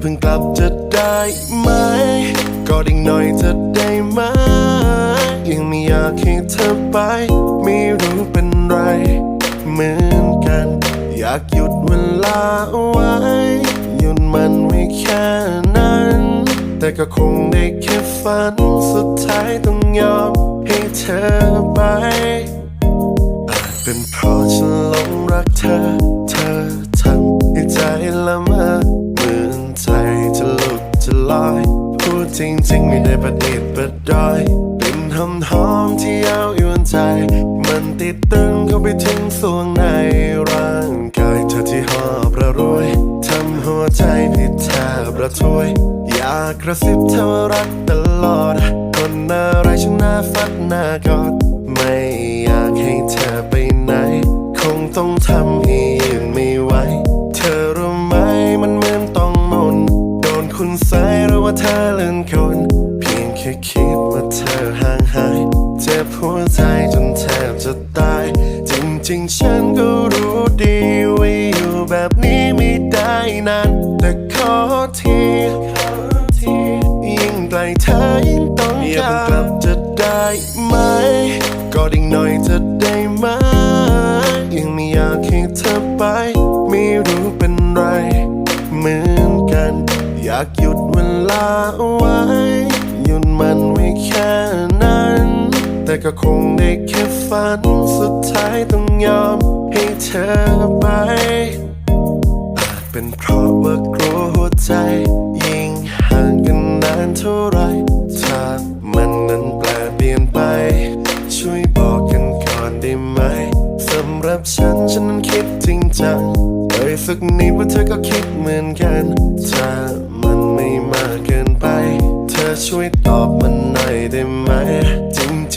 เพิ่งกลับจะได้ไหมกอดอีกหน่อยจะได้ไหม ยังไม่อยากให้เธอไป ไม่รู้เป็นไร เหมือนกัน อยากหยุดเวลาเอาไว้ หยุดมันไว้แค่นั้น แต่ก็คงได้แค่ฝัน สุดท้ายต้องยอมให้เธอไป อาจเป็นเพราะฉันหลงรักเธอเธอ ลุดจะลอยพูดจริงๆไม่ได้ประดิษฐ์ประดอย เป็นหอมหอมๆที่ยาวยวนใจ มันติดตึงเข้าไปถึงส่วงในร่างกายเธอที่หอบระรวยทำหัวใจผิดแทบระทวย อยากกระซิบเธอรักตลอด คนอะไรช่างน่าฟัดน่ากอด ไม่อยากให้เธอไปไหน คงต้องทำให้ ค่คิดว่าเธอห่างหายเจ็บหัวใจจนแทบจะตาย จริงๆ ฉันก็รู้ดีว่าอยู่แบบนี้ไม่ได้นานแต่ขอทียิ่งไกลเธอยิ่งต้องการอยาเพิ่งกลับจะได้ไหมกอดอีกหน่อยจะได้ไหมยังไม่อยากให้เธอไป ไม่รู้เป็นไร เหมือนกัน อยากหยุดเวลาเอาไว้ แต่ก็คงได้แค่ฝันสุดท้ายต้องยอมให้เธอไป อาจเป็นเพราะว่ากลัวหัวใจ ยิ่งห่างกันนานเท่าไร ถ้ามันนั้นแปลเปลี่ยนไป ช่วยบอกกันก่อนได้ไหมสำหรับฉันฉันนั้นคิดจริงจังเลยสักนิดว่าเธอก็คิดเหมือนกัน ถ้ามันไม่มากเกินไป เธอช่วยตอบมันหน่อยได้ไหม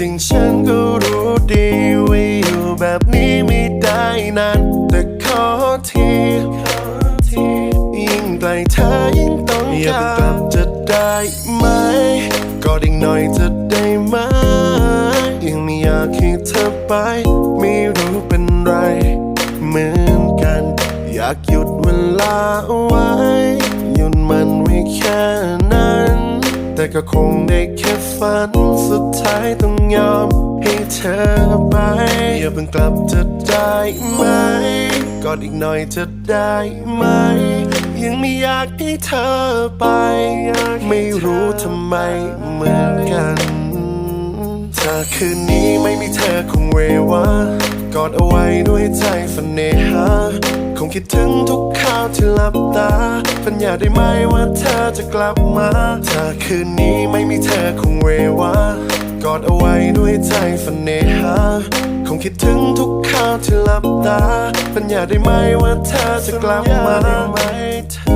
จริงฉันก็รู้ดีว่าอยู่แบบนี้ไม่ได้นานแต่ขอทียิ่งไกลเธอยิ่งต้องการอย่าเพิ่งกลับจะได้ไหมกอดอีกหน่อยจะได้ไหมยังไม่อยากให้เธอไป ไม่รู้เป็นไร เหมือนกัน อยากหยุดเวลาไว้หยุดมันไว้แค่ แต่ก็คงได้แค่ฝันสุดท้ายต้องยอมให้เธอไป อย่าเพิ่งกลับจะได้ไหมกอดอีกหน่อยจะได้ไหม ยังไม่อยากให้เธอไป ไม่รู้ทำไมเหมือนกัน ถ้าคืนนี้ไม่มีเธอคงเววากอดเอาไว้ด้วยใจฝันเนหา คงคิดถึงทุกข้าวที่หลับตาฝันอยากได้ไหมว่าเธอจะกลับมาถ้าคืนนี้ไม่มีเธอคงเววากอดเอาไว้ด้วยใจฝันเนหา คงคิดถึงทุกข้าวที่หลับตาฝันอยากได้ไหมว่าเธอจะกลับมาไหมเธอ